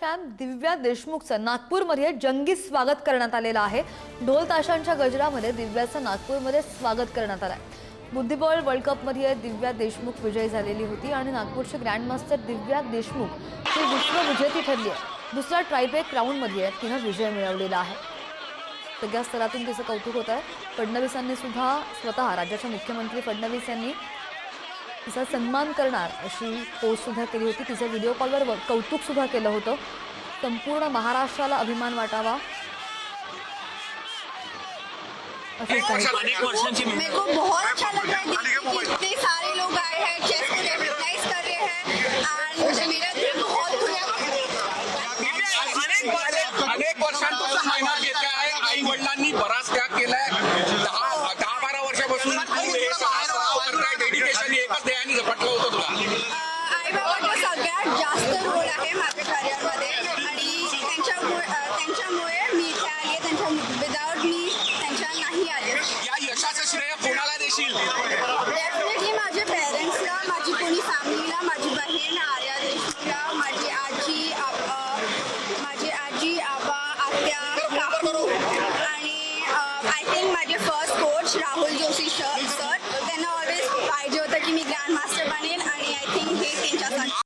Camp दिव्या देशमुखचं नागपूरमध्ये जंगी स्वागत करण्यात आलेलं आहे. ढोल ताशांच्या गजरामध्ये दिव्याचं नागपूरमध्ये स्वागत करण्यात आलं आहे बुद्धिबळ वर्ल्ड कपमध्ये दिव्या देशमुख विजयी झालेली होती आणि नागपूरची ग्रँडमास्टर दिव्या देशमुख ही विश्वविजेती ठरली आहे दुसऱ्या ट्रायबेक राऊंडमध्ये तिनं विजय मिळवलेला आहे. सगळ्या स्तरातून तिचं कौतुक होत आहे फडणवीसांनी सुद्धा स्वतः राज्याचे मुख्यमंत्री फडणवीस यांनी तिचा सन्मान करणार अशी पोस्ट सुद्धा केली होती. तिचं व्हिडिओ कॉलवर व- कौतुक सुद्धा केलं होतं. संपूर्ण महाराष्ट्राला अभिमान वाटावा. मेरे को बहुत अच्छा लग रहा है. डेफिनेटली माझे पेरेंट्सला माझी कोणी फॅमिलीला माझी बहीण आर्या देशमुखला माझी आजी माझी आजी आबा आत्या काकू आणि आय थिंक माझे first coach Rahul Joshi sir त्यांना ऑलवेज पाहिजे होतं की मी ग्रँड मास्टर बनेन आणि आय थिंक हे त्यांच्यासाठी